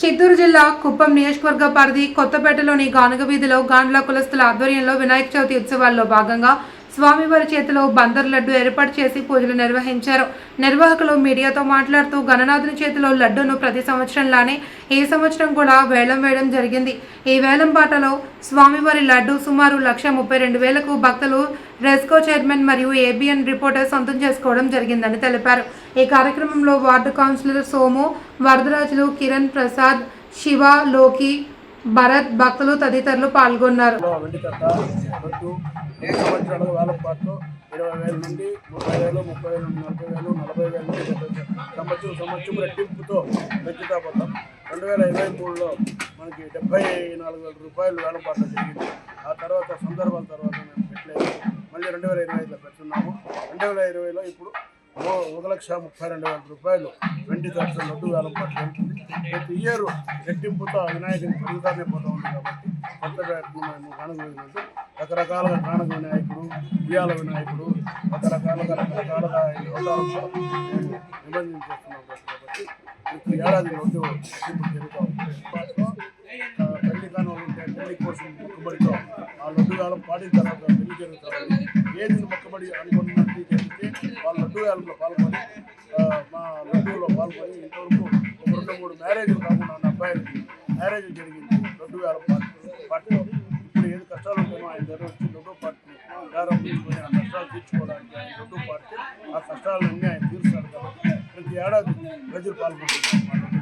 చిత్తూరు జిల్లా కుప్పం నియోజకవర్గ పరిధి కొత్తపేటలోని గానుగ వీధిలో గాండ్ల కులస్తుల ఆధ్వర్యంలో వినాయక చవితి ఉత్సవాల్లో భాగంగా స్వామివారి చేతిలో బందర్ లడ్డు ఏర్పాటు చేసి పూజలు నిర్వహించారు. నిర్వాహకులు మీడియాతో మాట్లాడుతూ గణనాథుని చేతిలో లడ్డును ప్రతి సంవత్సరంలానే ఈ సంవత్సరం కూడా వేలం వేయడం జరిగింది. ఈ వేలం పాటలో స్వామివారి లడ్డు సుమారు లక్ష ముప్పై రెండు వేలకు భక్తులు రెస్కో చైర్మన్ మరియు ఏబిఎన్ రిపోర్టర్ సొంతం చేసుకోవడం జరిగిందని తెలిపారు. ఈ కార్యక్రమంలో వార్డు కౌన్సిలర్ సోము వరదరాజులు కిరణ్ ప్రసాద్ శివ లోకి భరత్ భక్తులు తదితరులు పాల్గొన్నారు. లో వెండి కట్ట సంవత్సరాలు వేల పాటు ఇరవై వేల నుండి ముప్పై వేలు ముప్పై వేలు నలభై వేలు నలభై వేలు సంవత్సరం సంవత్సరం రెట్టింపుతో పెంచుతా పోతాం. రెండు వేల ఇరవై మూడులో మనకి డెబ్బై నాలుగు వేల రూపాయలు వేల పాట జరిగింది. ఆ తర్వాత సందర్భాల తర్వాత మేము పెట్టలేదు. మళ్ళీ రెండు వేల ఇరవై ఐదులో పెట్టున్నాము రెండు వేల ఇరవైలో ఇప్పుడు ఓ- ఒక లక్ష ముప్పై రెండు వేల రూపాయలు వెండి దర్శనం లడ్డు వేలం పాటు జరుగుతుంది ప్రతి ఇయర్ రెట్టింపుతో ఆ వినాయకుని పెరుగుతానే పోతా ఉంది కాబట్టి కొత్త మేము గానగ రకరకాలుగా గానగ వినాయకుడు ఉయ్యాల వినాయకుడు రకరకాలుగా రకరకాలుగా నిబంధన చేస్తున్నాం కాబట్టి ప్రతి ఏడాది రెండు రెట్టింపు జరుగుతూ ఉంది పెళ్ళి కాని ఉంటే పెళ్ళి కోసం మొక్కుబడితో ఆ లడ్డు వేలం పాడిన తర్వాత పెళ్ళి జరుగుతుంది ఏది మొక్కబడి అనుకున్నట్టు జరిగితే వాళ్ళ లడ్డు వేలంలో పాల్గొని మా లడ్డూలో పాల్గొని ఇంతవరకు ఒక రెండు మూడు మ్యారేజ్లు కాకుండా నా అబ్బాయిలకి మ్యారేజ్ జరిగింది. లడ్డు వేల పార్టీ పార్టీలో ఇప్పుడు ఏది కష్టాలు ఉంటామో ఆయన దగ్గర వచ్చి లడ్డు పార్టీని ప్రారంభించుకొని ఆ కష్టాలు తీర్చుకోవడానికి ఆయన లడ్డు పార్టీ ఆ కష్టాలన్నీ ఆయన తీరుస్తాడు కాబట్టి ప్రతి ఏడాది ప్రజలు పాల్గొంటున్నారు